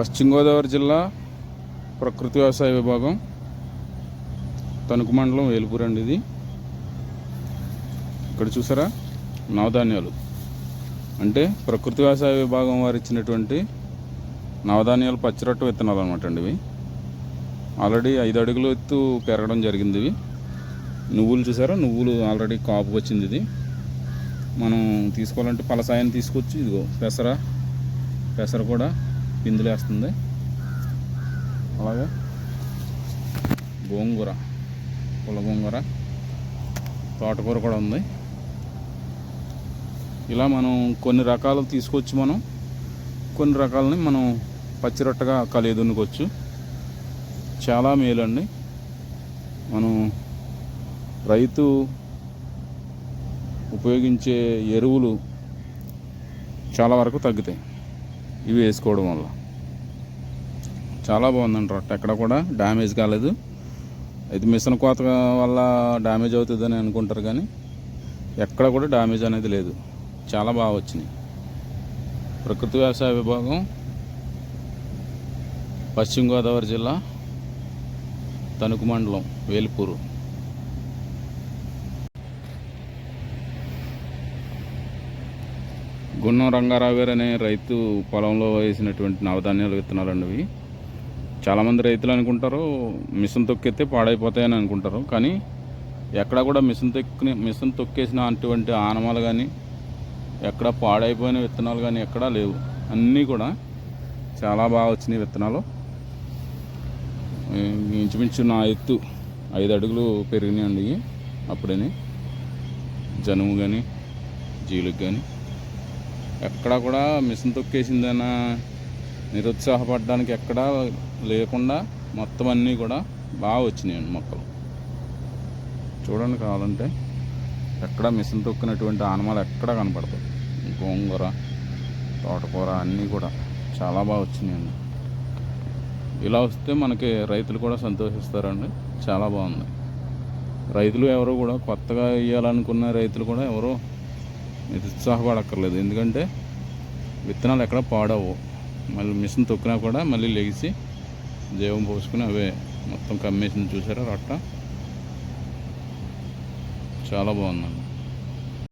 పశ్చిమ గోదావరి జిల్లా ప్రకృతి వ్యవసాయ విభాగం తణుకు మండలం వేలుపూర్ అండి ఇది. ఇక్కడ చూసారా? నవధాన్యాలు. అంటే ప్రకృతి వ్యవసాయ విభాగం వారు ఇచ్చినటువంటి నవధాన్యాలు పచ్చిరొట్ట విత్తనాలు అనమాట అండి ఇవి. ఆల్రెడీ ఐదు అడుగులు ఎత్తు పెరగడం జరిగింది ఇవి. నువ్వులు చూసారా? నువ్వులు ఆల్రెడీ కాపు వచ్చింది ఇది. మనం తీసుకోవాలంటే పలసాయాన్ని తీసుకొచ్చి ఇదిగో పెసర పెసర కూడా పిందులేస్తుంది అలాగే గోంగూర పుల్ల గోంగూర తోటకూర కూడా ఉంది. ఇలా మనం కొన్ని రకాలు తీసుకొచ్చి మనం. కొన్ని రకాలని మనం పచ్చిరొట్టగా కలియదున్నుకోవచ్చు చాలా మేలండి. మనం రైతు ఉపయోగించే ఎరువులు చాలా వరకు తగ్గుతాయి. ఇవి వేసుకోవడం వల్ల. చాలా బాగుందండి రొట్ట. ఎక్కడ కూడా డ్యామేజ్ కాలేదు. ఇది మిషన్ కోత వల్ల డ్యామేజ్ అవుతుందని అనుకుంటారు కానీ ఎక్కడ కూడా డ్యామేజ్ అనేది లేదు. చాలా బాగా వచ్చినాయి. ప్రకృతి వ్యవసాయ విభాగం పశ్చిమ గోదావరి జిల్లా తణుకు మండలం వేల్పూరు. గున్నం రంగారావు గారు అనే రైతు పొలంలో వేసినటువంటి నవధాన్యాలు విత్తనాలు అండి ఇవి చాలామంది రైతులు అనుకుంటారు మిషన్ తొక్కితే పాడైపోతాయని అనుకుంటారు. కానీ ఎక్కడ కూడా మిషన్ తొక్కి మిషన్ తొక్కేసిన అటువంటి ఆనమాలు కానీ ఎక్కడ పాడైపోయిన విత్తనాలు కానీ ఎక్కడా లేవు. అన్నీ కూడా చాలా బాగా వచ్చినాయి విత్తనాలు. ఇంచుమించు నా ఎత్తు ఐదు అడుగులు పెరిగినాయండి అప్పుడని జనుము కానీ జీలుకు కానీ ఎక్కడా కూడా మిషన్ తొక్కేసిందన్న నిరుత్సాహపడడానికి ఎక్కడా లేకుండా మొత్తం అన్నీ కూడా బాగా వచ్చినాయండి మొక్కలు. చూడండి కావాలంటే ఎక్కడ మిషన్ తొక్కినటువంటి ఆనమాలు ఎక్కడ కనపడతాయి. గోంగూర తోటకూర అన్నీ కూడా చాలా బాగా వచ్చినాయండి. ఇలా వస్తే మనకి రైతులు కూడా సంతోషిస్తారండి. చాలా బాగుంది. రైతులు ఎవరు కూడా కొత్తగా వేయాలనుకున్న రైతులు కూడా ఎవరో నిరుత్సాహపడక్కర్లేదు ఎందుకంటే విత్తనాలు ఎక్కడ పాడవు. మళ్ళీ మిషన్ తొక్కినా కూడా మళ్ళీ లెగిసి జీవం పోసుకుని అవే మొత్తం కమ్మేసింది. చూసారా రొట్ట? చాలా బాగుందండి.